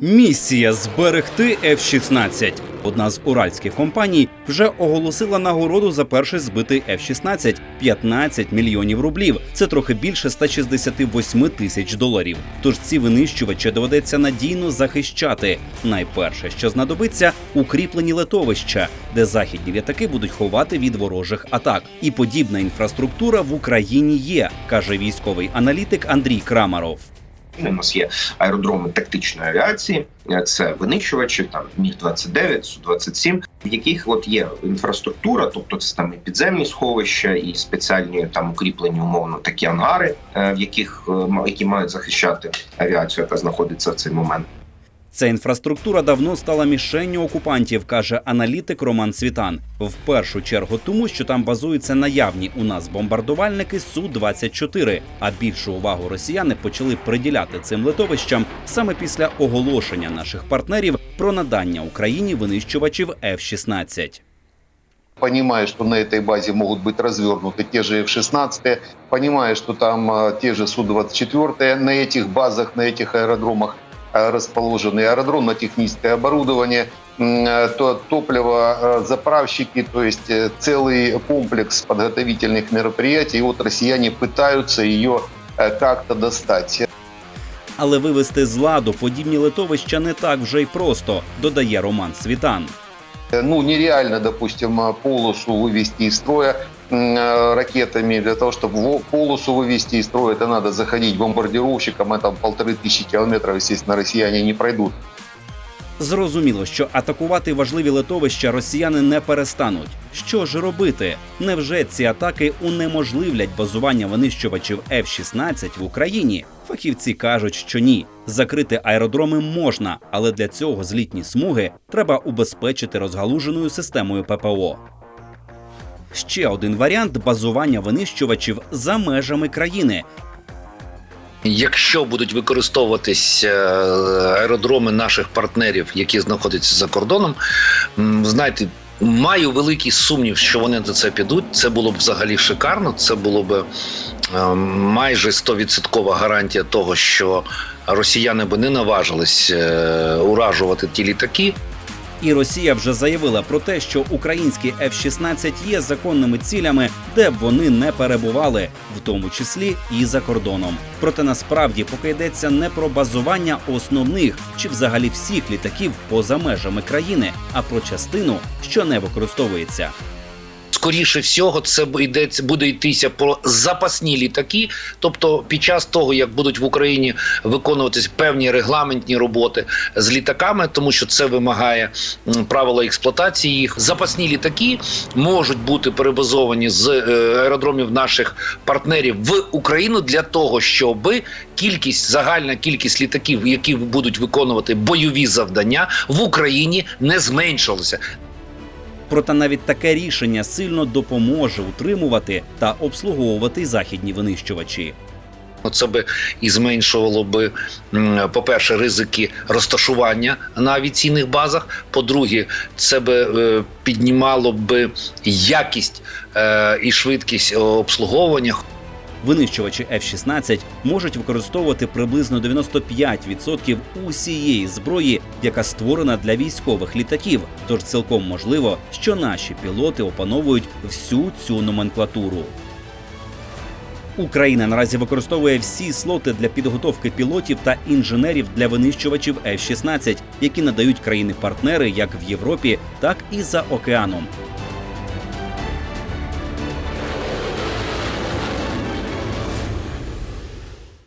Місія зберегти F-16. Одна з уральських компаній вже оголосила нагороду за перший збитий F-16 – 15 мільйонів рублів. Це трохи більше 168 тисяч доларів. Тож ці винищувачі доведеться надійно захищати. Найперше, що знадобиться, укріплені летовища, де західні літаки будуть ховати від ворожих атак. І подібна інфраструктура в Україні є, каже військовий аналітик Андрій Крамаров. У нас є аеродроми тактичної авіації, це винищувачі, там міг 29 су 27 в яких от є інфраструктура, тобто це там і підземні сховища, і спеціальні там укріплені умовно такі ангари, е, в яких е, які мають захищати авіацію, яка знаходиться в цей момент. Ця інфраструктура давно стала мішенню окупантів, каже аналітик Роман Світан. В першу чергу тому, що там базуються наявні у нас бомбардувальники су 24 А більшу увагу росіяни почали приділяти цим литовищам саме після оголошення наших партнерів про надання Україні винищувачів F-16. понимая, что на этой базе могут быть развернуты те же F-16, понимая, что там э, те же Су-24 на этих базах, на этих аэродромах э, расположены, аэродромно-техническое оборудование, м, э, то топливо, э, заправщики, то есть э, целый комплекс подготовительных мероприятий. И вот россияне пытаются ее э, как-то достать. Але вивести з ладу подібні литовища не так вже й просто, додає Роман Світан. Э, Ну, нереально, допустим, э, полосу вывести из строя м, э, ракетами. Для того, чтобы во- полосу вывести из строя, это надо заходить бомбардировщикам. Это полторы тысячи километров, естественно, россияне не пройдут. Зрозуміло, що атакувати важливі литовища росіяни не перестануть. Що ж робити? Невже ці атаки унеможливлять базування винищувачів F-16 в Україні? Фахівці кажуть, що ні. Закрити аеродроми можна, але для цього злітні смуги треба убезпечити розгалуженою системою ППО. Ще один варіант базування винищувачів за межами країни, Якщо будуть використовуватись е, аеродроми наших партнерів, які знаходяться за кордоном, знаєте. Маю великий сумнів, що вони на це підуть. Це було б взагалі шикарно. Це було б е, майже 100% гарантія того, що росіяни би не наважились е, уражувати ті літаки. І Росія вже заявила про те, що українські F-16 є законними цілями, де б вони не перебували, в тому числі і за кордоном. Проте насправді поки йдеться не про базування основних чи взагалі всіх літаків поза межами країни, а про частину, що не використовується. Скоріше всього, це йдеться буде йтися про запасні літаки. Тобто, під час того, як будуть в Україні виконуватись певні регламентні роботи з літаками, тому що це вимагає правила експлуатації їх. Запасні літаки можуть бути перебазовані з е, аеродромів наших партнерів в Україну для того, щоб кількість загальна кількість літаків, які будуть виконувати бойові завдання в Україні, не зменшилася. Проте навіть таке рішення сильно допоможе утримувати та обслуговувати західні винищувачі. Це би і зменшувало би, по-перше, ризики розташування на авіаційних базах. По-друге, це би е, піднімало би якість е, і швидкість обслуговування. Винищувачі F-16 можуть використовувати приблизно 95% усієї зброї, яка створена для військових літаків. Тож цілком можливо, що наші пілоти опановують всю цю номенклатуру. Україна наразі використовує всі слоти для підготовки пілотів та інженерів для винищувачів F-16, які надають країни-партнери як в Європі, так і за океаном.